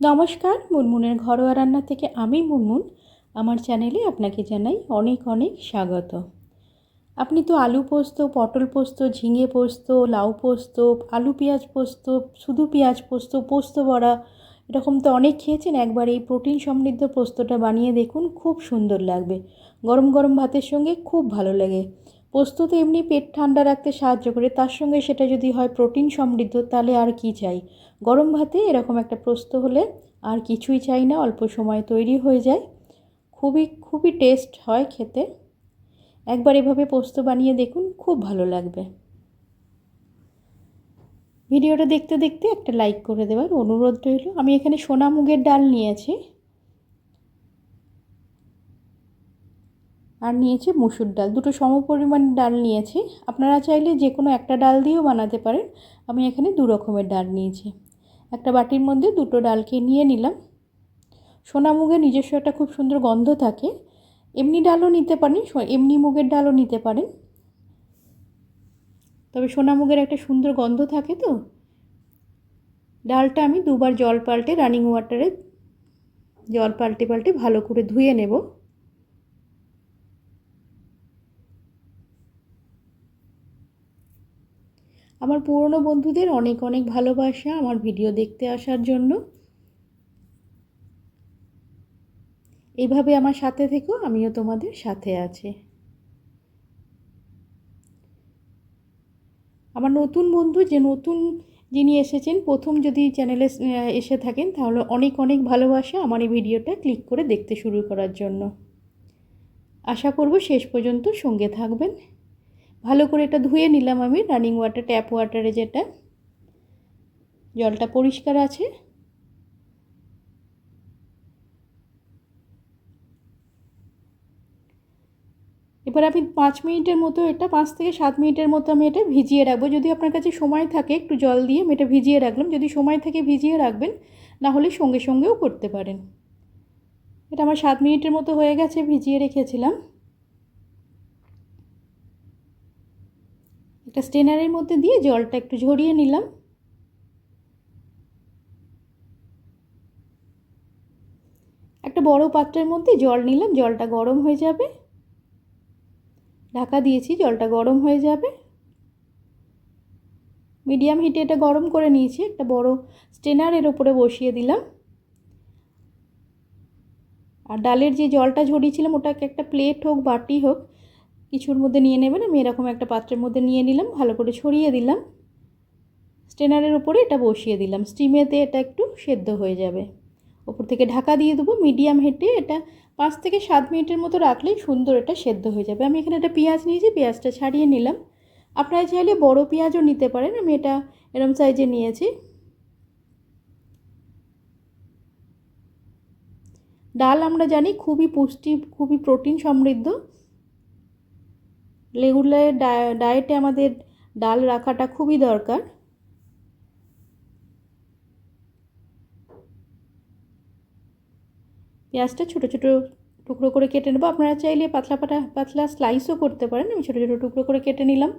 নমস্কার, মুনমুনের ঘরোয়া রান্না থেকে আমি মুনমুন। আমার চ্যানেলে আপনাকে জানাই অনেক অনেক স্বাগত। আপনি তো আলু পোস্ত, পটল পোস্ত, ঝিঙে পোস্ত, লাউ পোস্ত, আলু পেঁয়াজ পোস্ত, শুধু পেঁয়াজ পোস্ত পোস্ত বড়া, এরকম তো অনেক খেয়েছেন। একবার এই প্রোটিন সমৃদ্ধ পোস্তটা বানিয়ে দেখুন, খুব সুন্দর লাগবে। গরম গরম ভাতের সঙ্গে খুব ভালো লাগে। পোস্ত তো এমনি পেট ঠান্ডা রাখতে সাহায্য করে। তার সঙ্গে সেটা যদি হয় প্রোটিন সমৃদ্ধ, তাহলে আর কি চাই? গরম ভাতে এরকম একটা পোস্ত হলে আর কিছুই চাই না, অল্প সময় তৈরি হয়ে যায়। খুবই খুবই টেস্ট হয় খেতে। একবার এভাবে পোস্ত বানিয়ে দেখুন, খুব ভালো লাগবে। ভিডিওটা দেখতে দেখতে একটা লাইক করে দেওয়ার অনুরোধ রইল। আমি এখানে সোনা মুগের ডাল নিয়েছি। আর নিয়েছি মুসুর ডাল। দুটো সম পরিমাণ ডাল নিয়েছি। আপনারা চাইলে যে কোনো একটা ডাল দিয়েও বানাতে পারেন। আমি এখানে দু রকমের ডাল নিয়েছি। একটা বাটির মধ্যে দুটো ডালকে নিয়ে নিলাম। সোনা মুগের নিজস্ব একটা খুব সুন্দর গন্ধ থাকে। এমনি ডালও নিতে পারেন এমনি মুগের ডালও নিতে পারেন। তবে সোনা মুগের একটা সুন্দর গন্ধ থাকে তো। ডালটা আমি দুবার জল পাল্টে, রানিং ওয়াটারে জল পাল্টে পাল্টে ভালো করে ধুয়ে নেব। আমার পুরনো বন্ধুদের অনেক অনেক ভালোবাসা আমার ভিডিও দেখতে আসার জন্য। এইভাবে আমার সাথে থেকেও আমিও তোমাদের সাথে আছি। আমার নতুন বন্ধু যে নতুন যিনি এসেছেন, প্রথম যদি চ্যানেলে এসে থাকেন, তাহলে অনেক অনেক ভালোবাসা আমার এই ভিডিওটা ক্লিক করে দেখতে শুরু করার জন্য। আশা করব শেষ পর্যন্ত সঙ্গে থাকবেন। ভালো করে এটা ধুয়ে নিলাম আমি রানিং ওয়াটার ট্যাপ ওয়াটারে যেটা। জলটা পরিষ্কার আছে। এবার আমি পাঁচ মিনিটের মতো এটা, পাঁচ থেকে সাত মিনিটের মতো আমি এটা ভিজিয়ে রাখব। যদি আপনার কাছে সময় থাকে একটু জল দিয়ে আমি এটা ভিজিয়ে রাখলাম। যদি সময় থেকে ভিজিয়ে রাখবেন, না হলে সঙ্গে সঙ্গেও করতে পারেন। এটা আমার সাত মিনিটের মতো হয়ে গেছে, ভিজিয়ে রেখেছিলাম। একটা স্টেনারের মধ্যে দিয়ে জলটা একটু ঝরিয়ে নিলাম। একটা বড় পাত্রের মধ্যে জল নিলাম, জলটা গরম হয়ে যাবে। ঢাকা দিয়েছি, জলটা গরম হয়ে যাবে। মিডিয়াম হিটে এটা গরম করে নিয়েছি, একটা বড় স্টেনারের ওপরে বসিয়ে দিলাম। আর ডালের যে জলটা ঝরিয়েছিলাম, ওটাকে একটা প্লেট হোক, বাটি হোক কিছুর মধ্যে নিয়ে নেবেন। আমি এরকম একটা পাত্রের মধ্যে নিয়ে নিলাম, ভালো করে ছড়িয়ে দিলাম। স্টেনারের উপরে এটা বসিয়ে দিলাম। স্টিমেতে এটা একটু সেদ্ধ হয়ে যাবে। ওপর থেকে ঢাকা দিয়ে দেবো মিডিয়াম হিটে। এটা পাঁচ থেকে সাত মিনিটের মতো রাখলেই সুন্দর এটা সেদ্ধ হয়ে যাবে। আমি এখানে একটা পেঁয়াজ নিয়েছি, পেঁয়াজটা ছাড়িয়ে নিলাম। আপনারা চাইলে বড় পেঁয়াজও নিতে পারেন। আমি এটা এরম সাইজে নিয়েছি। ডাল আমরা জানি খুবই পুষ্টি, খুবই প্রোটিন সমৃদ্ধ। রেগুলার ডায়েটে আমাদের ডাল রাখাটা খুবই দরকার। পেঁয়াজটা ছোটো ছোটো টুকরো করে কেটে নেব। আপনারা চাইলে পাতলা পাতা পাতলা স্লাইসও করতে পারেন। আমি ছোটো ছোটো টুকরো করে কেটে নিলাম।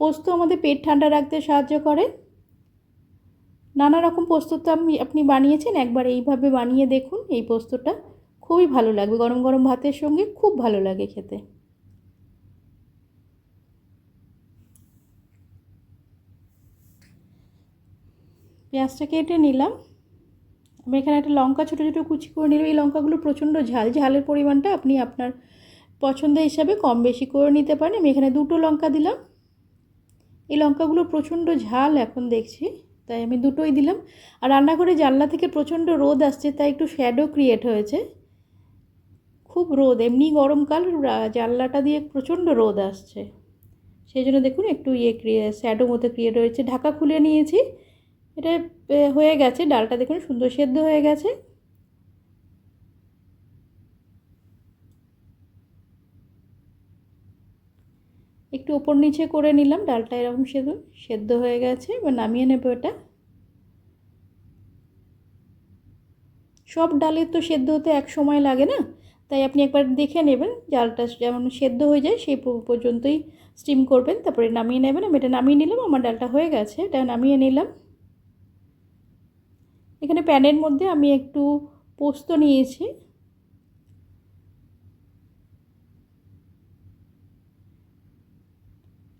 পোস্ত আমাদের পেট ঠান্ডা রাখতে সাহায্য করে। নানা রকম পোস্ত তো আপনি আপনি বানিয়েছেন, একবার এইভাবে বানিয়ে দেখুন। এই পোস্তটা খুবই ভালো লাগবে। গরম গরম ভাতের সঙ্গে খুব ভালো লাগে খেতে। পেঁয়াজটা কেটে নিলাম। আমি এখানে একটা লঙ্কা ছোটো ছোটো কুচি করে নিলাম। এই লঙ্কাগুলো প্রচণ্ড ঝাল। ঝালের পরিমাণটা আপনি আপনার পছন্দ হিসাবে কম বেশি করে নিতে পারেন। আমি এখানে দুটো লঙ্কা দিলাম। এই লঙ্কাগুলো প্রচণ্ড ঝাল এখন দেখছি, তাই আমি দুটোই দিলাম। আর রান্নাঘরে জানলা থেকে প্রচণ্ড রোদ আসছে, তাই একটু শ্যাডো ক্রিয়েট হয়েছে। খুব রোদ, এমনি গরমকাল জানলাটা দিয়ে প্রচণ্ড রোদ আসছে। সেই জন্য দেখুন একটু ইয়ে ক্রিয়ে শ্যাডো মতো ক্রিয়েট হয়েছে। ঢাকা খুলে নিয়েছি। এটা হয়ে গেছে। ডালটা দেখুন সুন্দর সেদ্ধ হয়ে গেছে। একটু ওপর নিচে করে নিলাম। ডালটা এরকম সেদ্ধ সেদ্ধ হয়ে গেছে। এবার নামিয়ে নেব এটা। সব ডালের তো সেদ্ধ হতে এক সময় লাগে না? তাই আপনি একবার দেখে নেবেন। ডালটা যেমন সেদ্ধ হয়ে যায়, সেই পর্যন্তই স্টিম করবেন। তারপরে নামিয়ে নেবেন। আমি এটা নামিয়ে নিলাম। আমার ডালটা হয়ে গেছে। এটা নামিয়ে নিলাম। এখানে প্যানের মধ্যে আমি একটু পোস্ত নিয়েছি।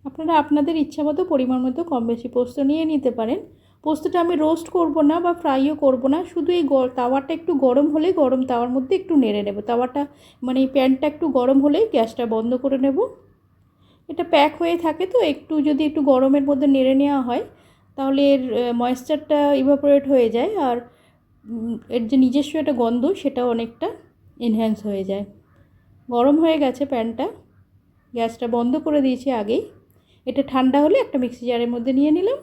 আপনারা আপনাদের ইচ্ছা মতো, পরিমাণ মতো কম বেশি পোস্ত নিয়ে নিতে পারেন। পোস্তটা আমি রোস্ট করব না বা ফ্রাইও করব না, শুধু এই তাওয়াটা একটু গরম হলে গরম তাওয়ার মধ্যে একটু নেড়ে নেব। তাওয়াটা মানে এই প্যানটা একটু গরম হলেই গ্যাসটা বন্ধ করে নেব। এটা প্যাক হয়ে থাকে তো, একটু যদি একটু গরমের মধ্যে নেড়ে নেওয়া হয় তাহলে এর ময়েশ্চারটা ইভাপোরেট হয়ে যায় আর এর যে নিজস্ব একটা গন্ধ সেটাও অনেকটা এনহ্যান্স হয়ে যায়। গরম হয়ে গেছে প্যানটা গ্যাসটা বন্ধ করে দিয়েছি আগেই। এটা ঠান্ডা হলে একটা মিক্সি জারের মধ্যে নিয়ে নিলাম।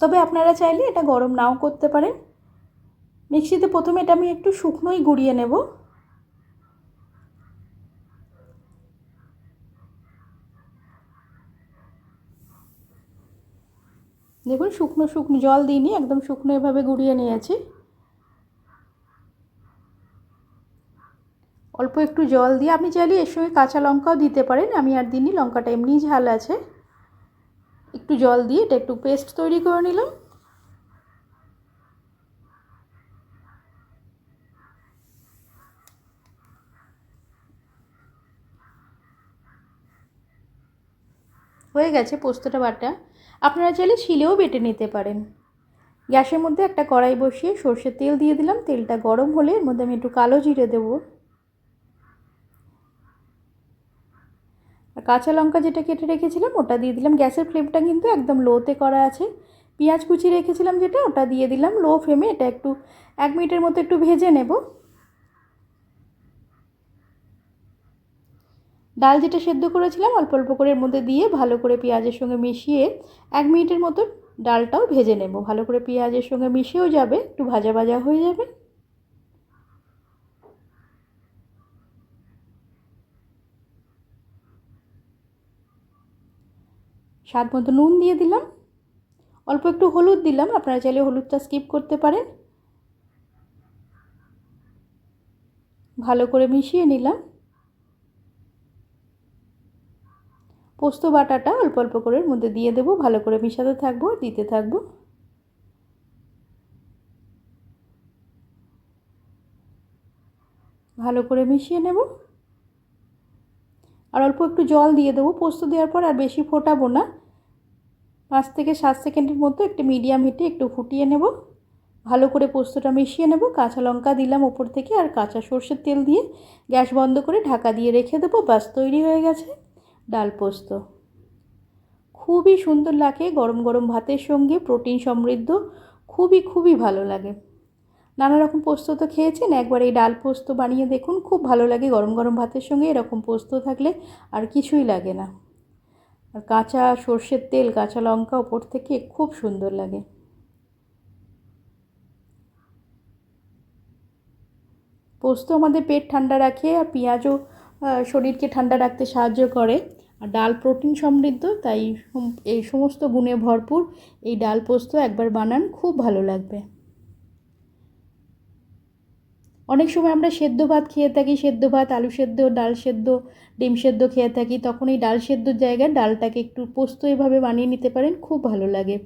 তবে আপনারা চাইলে এটা গরম নাও করতে পারেন। মিক্সিতে প্রথমে এটা আমি একটু শুকনোই গুঁড়িয়ে নেব। দেখুন, শুকনো শুকনো জল দিইনি, একদম শুকনো এভাবে গুঁড়িয়ে নিয়েছি। অল্প একটু জল দিয়ে, আপনি চাইলে এর সঙ্গে কাঁচা লঙ্কাও দিতে পারেন, আমি আর দিনই লঙ্কাটা এমনি ঝাল আছে। একটু জল দিয়ে, এটা একটু পেস্ট তৈরি করে নিলাম। হয়ে গেছে পোস্তটা বাটা। আপনারা চাইলে শিলেও বেটে নিতে পারেন। গ্যাসের মধ্যে একটা কড়াই বসিয়ে সর্ষের তেল দিয়ে দিলাম। তেলটা গরম হলে এর মধ্যে আমি একটু কালো জিরে দেবো। কাঁচা লঙ্কা যেটা কেটে রেখেছিলাম, ওটা দিয়ে দিলাম। গ্যাসের ফ্লেমটা কিন্তু একদম লোতে করা আছে। পেঁয়াজ কুচি রেখেছিলাম যেটা, ওটা দিয়ে দিলাম। লো ফ্লেমে এটা একটু এক মিনিটের মতো একটু ভেজে নেব। ডাল যেটা সেদ্ধ করেছিলাম, অল্প অল্প করে এর মধ্যে দিয়ে ভালো করে পেঁয়াজের সঙ্গে মিশিয়ে এক মিনিটের মতো ডালটাও ভেজে নেব। ভালো করে পেঁয়াজের সঙ্গে মিশেও যাবে, একটু ভাজা ভাজা হয়ে যাবে। স্বাদ মতো নুন দিয়ে দিলাম। অল্প একটু হলুদ দিলাম, আপনারা চাইলে হলুদটা স্কিপ করতে পারেন। ভালো করে মিশিয়ে নিলাম। পোস্ত বাটাটা অল্প অল্প করে মধ্যে দিয়ে দেবো, ভালো করে মিশাতে থাকব, দিতে থাকব। ভালো করে মিশিয়ে নেব। আর অল্প একটু জল দিয়ে দেবো, পোস্ত দেওয়ার পর আর বেশি ফোটাবো না। পাঁচ থেকে সাত সেকেন্ডের মতো একটু মিডিয়াম হিটে একটু ফুটিয়ে নেব। ভালো করে পোস্তটা মিশিয়ে নেব, কাঁচা লঙ্কা দিলাম ওপর থেকে আর কাঁচা সর্ষের তেল দিয়ে। গ্যাস বন্ধ করে ঢাকা দিয়ে রেখে দেবো বাস তৈরি হয়ে গেছে। ডাল পোস্ত। খুবই সুন্দর লাগে গরম গরম ভাতের সঙ্গে, প্রোটিন সমৃদ্ধ, খুবই খুবই ভালো লাগে। নানা রকম পোস্ত তো খেয়েছেন, একবার এই ডাল পোস্ত বানিয়ে দেখুন, খুব ভালো লাগে গরম গরম ভাতের সঙ্গে, এরকম পোস্ত থাকলে আর কিছুই লাগে না। আর কাঁচা সর্ষের তেল, কাঁচা লঙ্কা ওপর থেকে খুব সুন্দর লাগে। পোস্ত আমাদের পেট ঠান্ডা রাখে আর পেঁয়াজও শরীরকে ঠান্ডা রাখতে সাহায্য করে। আর ডাল প্রোটিন সমৃদ্ধ, তাই এই সমস্ত গুণে ভরপুর এই ডাল পোস্ত একবার বানান, খুব ভালো লাগবে। অনেক সময় আমরা সেদ্ধ ভাত খেয়ে থাকি, সেদ্ধ ভাত, আলু সেদ্ধ, ডাল সেদ্ধ, ডিম সেদ্ধ খেয়ে থাকি, তখন এই ডাল সেদ্ধর জায়গায় ডালটাকে একটু পোস্ত এভাবে বানিয়ে নিতে পারেন, খুব ভালো লাগে।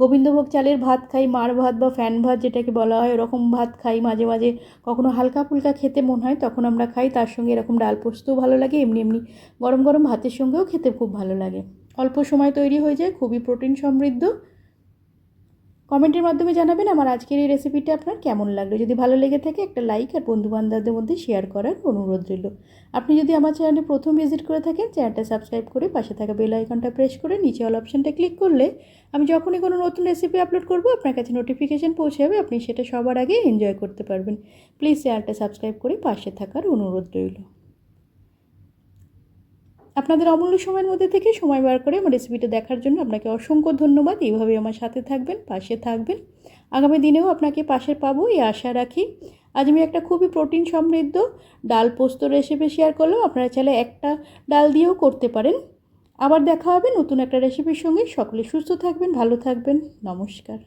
গোবিন্দভোগ চালের ভাত খাই, মার ভাত বা ফ্যান ভাত যেটাকে বলা হয়, ওরকম ভাত খাই মাঝে মাঝে। কখনো হালকা ফুলকা খেতে মন হয়, তখন আমরা খাই। তার সঙ্গে এরকম ডাল পোস্তও ভালো লাগে, এমনি এমনি গরম গরম ভাতের সঙ্গেও খেতে খুব ভালো লাগে। অল্প সময় তৈরি হয়ে যায়, খুবই প্রোটিন সমৃদ্ধ। কমেন্টের মাধ্যমে জানাবেন আমার আজকের এই রেসিপিটা আপনার কেমন লাগল। যদি ভালো লেগে থাকে একটা লাইক আর বন্ধুবান্ধবদের মধ্যে শেয়ার করার অনুরোধ রইল। আপনি যদি আমার চ্যানেলে প্রথম ভিজিট করে থাকেন চ্যানেলটা সাবস্ক্রাইব করে পাশে থাকা বেল আইকনটা প্রেস করে নিচে অল অপশানটা ক্লিক করলে আমি যখনই কোনো নতুন রেসিপি আপলোড করব, আপনার কাছে নোটিফিকেশান পৌঁছে যাবে, আপনি সেটা সবার আগে এনজয় করতে পারবেন। প্লিজ চ্যানেলটা সাবস্ক্রাইব করে পাশে থাকার অনুরোধ রইল। আপনাদের অমূল্য সময়ের মধ্যে থেকে সময় বার করে আমার রেসিপিটা দেখার জন্য আপনাকে অসংখ্য ধন্যবাদ। এইভাবে আমার সাথে থাকবেন, পাশে থাকবেন। আগামী দিনেও আপনাকে পাশে পাবো, এই আশা রাখি। আজ আমি একটা খুবই প্রোটিন সমৃদ্ধ ডাল পোস্ত রেসিপি শেয়ার করলাম। আপনারা চাইলে একটা ডাল দিয়েও করতে পারেন। আবার দেখা হবে নতুন একটা রেসিপির সঙ্গে। সকলে সুস্থ থাকবেন, ভালো থাকবেন। নমস্কার।